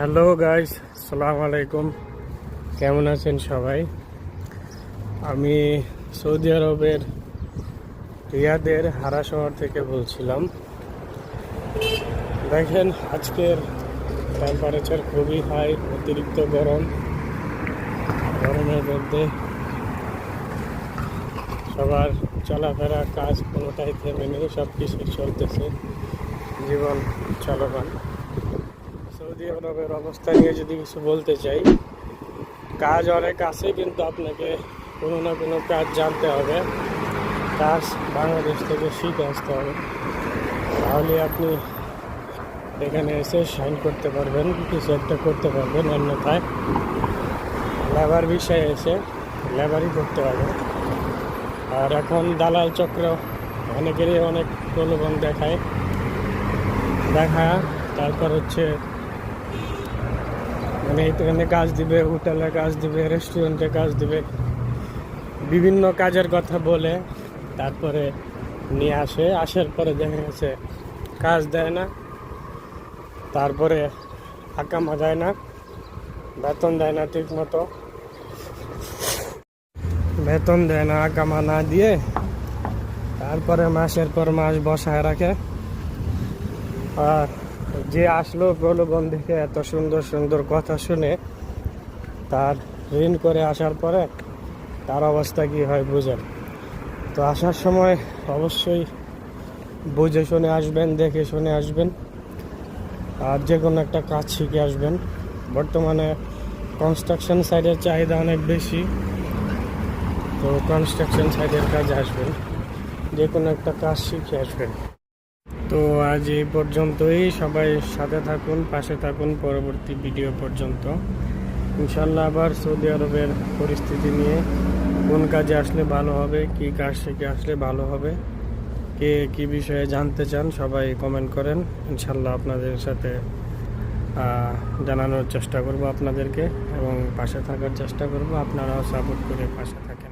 Hello guys সালাম আলাইকুম কেমন আছেন সবাই? আমি সৌদি আরবের রিয়াদের হারা শহর থেকে বলছিলাম। দেখেন, আজকের টেম্পারেচার খুবই হাই অতিরিক্ত গরম। গরমের মধ্যে সবার চলাফেরা, কাজ কোনোটাই থেমে নেই সব কিছু চলতেছে। জীবন চলমান। সৌদি অবস্থা নিয়ে যদি কিছু বলতে চাই, কাজ অনেক আছে, কিন্তু আপনাকে কোনো না কোনো কাজ জানতে হবে। কাজ বাংলাদেশ থেকে শিখে আসতে হবে। তাহলে আপনি এখানে এসে সাইন করতে পারবেন, কিছু একটা করতে পারবেন অন্যথায়। লেবার বিষয়ে এসে লেবারই করতে হবে। আর এখন দালাল চক্র অনেকেরই অনেক প্রলোভন দেখায়। দেখা, তারপর হচ্ছে মানে এখানে কাজ দিবে, হোটেলে কাজ দিবে রেস্টুরেন্টে কাজ দিবে, বিভিন্ন কাজের কথা বলে, তারপরে নিয়ে আসে, আসার পরে দেখা গেছে কাজ দেয় না, তারপরে আকামা দেয় না, বেতন দেয় না ঠিক মতো বেতন দেয় না আকামা না দিয়ে তারপরে মাসের পর মাস বসায় রাখে। আর যে আসলো প্রলোভন দেখে এত সুন্দর সুন্দর কথা শুনে তার ঋণ করে আসার পরে তার অবস্থা কি হয় বুঝেন। তো আসার সময় অবশ্যই বুঝে শুনে আসবেন, দেখে শুনে আসবেন। আর যে কোনো একটা কাজ শিখে আসবেন। বর্তমানে কনস্ট্রাকশন সাইডের চাহিদা অনেক বেশি। তো কনস্ট্রাকশন সাইডের কাজে আসবেন। যে কোনো একটা কাজ শিখে আসবেন। তো আজ এই পর্যন্তই। সবাই সাথে থাকুন, পাশে থাকুন পরবর্তী ভিডিও পর্যন্ত। ইনশাল্লাহ আবার সৌদি আরবের পরিস্থিতি নিয়ে কোন কাজে আসলে ভালো হবে, কি কাজ শিখে আসলে ভালো হবে, কে কি বিষয়ে জানতে চান সবাই কমেন্ট করেন। ইনশাল্লাহ আপনাদের সাথে জানানোর চেষ্টা করব আপনাদেরকে এবং পাশে থাকার চেষ্টা করব। আপনারাও সাপোর্ট করে পাশে থাকেন।